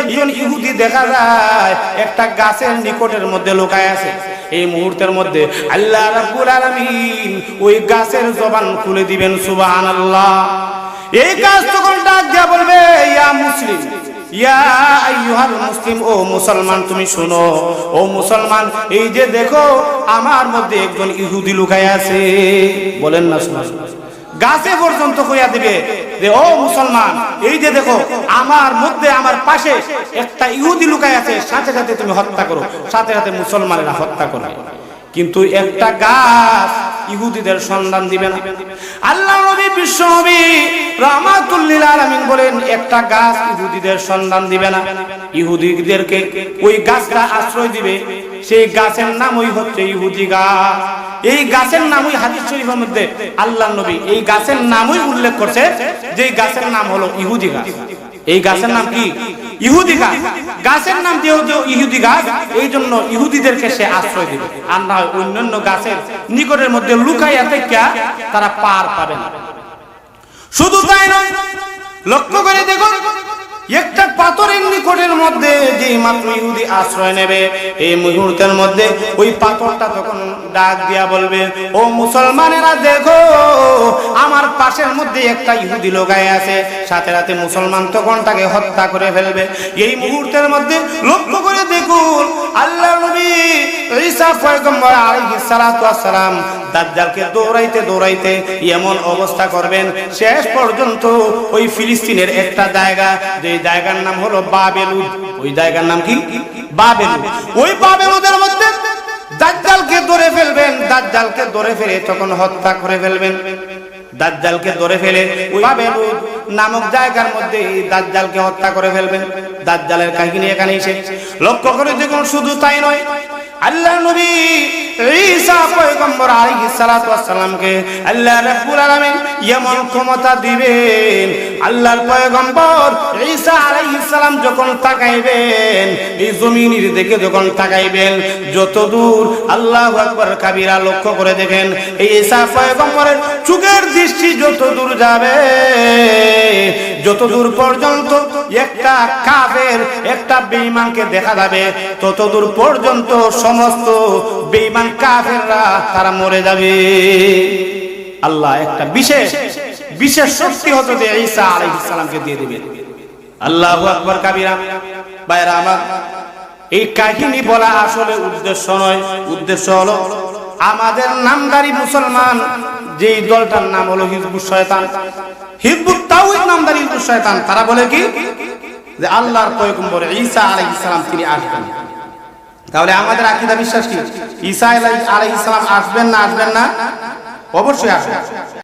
একজন ইহুদি দেখা যায়, একটা গাছের নিকটের মধ্যে লোকায় আছে। এই মুহূর্তের মধ্যে আল্লাহ রাব্বুল আলামিন ওই গাছের জবান খুলে দিবেন, সুবহানাল্লাহ। এই গাছ তখন ডাক দিয়া বলবে, ইয়া মুসলিম মুসলিম, ও মুসলমান, তুমি শোনো। ও মুসলমান, এই যে দেখো, আমার মধ্যে একজন ইহুদি লুকায় আছে। বলেন না শোনা। গাছে পর্যন্ত দিবে যে, ও মুসলমান, এই যে দেখো, আমার মধ্যে, আমার পাশে একটা ইহুদি লুকায় আছে, সাথে সাথে তুমি হত্যা করো, সাথে সাথে মুসলমানেরা হত্যা করে। কিন্তু একটা গাছ ইহুদিদের সন্ধান দিবে না। আল্লাহ নবী, বিশ্ব নবী এই আল্লাহ নবী এই গাছের নামই উল্লেখ করছে যে গাছের নাম হলো ইহুদি গাছ। এই গাছের নাম কি? ইহুদি গাছ। গাছের নাম যেহেতু ইহুদি গাছ, এই জন্য ইহুদিদেরকে সে আশ্রয় দিবে। আর না অন্যান্য গাছের নিকটের মধ্যে লুকাইয়া থেকে তারা পার পাবে না। শুধু তাই নয় লক্ষ্য করে দেখুন। একটা পাথরের নিকটের মধ্যে যে মাত্র ইহুদি আশ্রয় নেবে, এই মুহূর্তের মধ্যে ওই পাথরটা তখন ডাক দিয়া বলবে, ও মুসলমানেরা, দেখো, আমার পাশের মধ্যে একটা ইহুদি লোকায় আছে। সাথে সাথে মুসলমান তখন তাকে হত্যা করে ফেলবে। এই মুহূর্তের মধ্যে লক্ষ্য করে দেখুন আল্লাহ নবী সালাম দাজ্জালকে দৌড়াইতে দৌড়াইতে এমন অবস্থা করবেন, শেষ পর্যন্ত ওই ফিলিস্তিনের একটা জায়গা, যে জায়গার নাম হলো বাবেলুদ ওই জায়গার নাম কি? বাবেলুদ ওই বাবেলুদের মধ্যে দাজ্জালকে ধরে ফেলবেন, দাজ্জালকে ধরে ফেলে তখন হত্যা করে ফেলবেন। দাজ্জালকে ধরে ফেলে ওই বাবেলুদ নামক জায়গার মধ্যে দাজ্জালকে হত্যা করে ফেলবেন। দাজ্জালের কাহিনী এখানেই এসে লক্ষ্য করে দেখুন, শুধু তাই নয় পয়গম্বর আল্লাহ রাব্বুল এমন ক্ষমতা দিবেন। আল্লাহর পয়গম্বর ঈসা সালাম যখন তাকাইবেন, এই জমিনের দিকে যখন তাকাইবেন যত দূর লক্ষ্য করে দেখেন, এই ঈসা পয়গম্বরের চোখের দৃষ্টি যত দূর যাবে যত দূর পর্যন্ত একটা কাফের, একটা বেঈমানকে দেখা যাবে তত দূর পর্যন্ত সমস্ত বেঈমান কাফেররা তারা মরে যাবে। আল্লাহ একটা বিশেষ বিশেষ শক্তি হতো যে ঈসা আলাইহিস সালামকে দিয়ে দিবেন। আল্লাহু আকবার কাবীরা। বাইরা আমার, এই কাহিনী বলা আসলে উদ্দেশ্য নয়। উদ্দেশ্য হলো, আমাদের নামদারি মুসলমান, যেই দলটার নাম হলো হিজবুত শয়তান। হিজবুত তাওহীদ নামদারি হিজবুত শয়তান, তারা বলে কি? যে আল্লাহর পয়গম্বর ঈসা আলাইহিস সালাম তিনি আসবেন। তাহলে আমাদের আকিদা বিশ্বাস কি? ঈসা আলাই ইসলাম আসবেন না? আসবেন না? অবশ্যই আসবেন।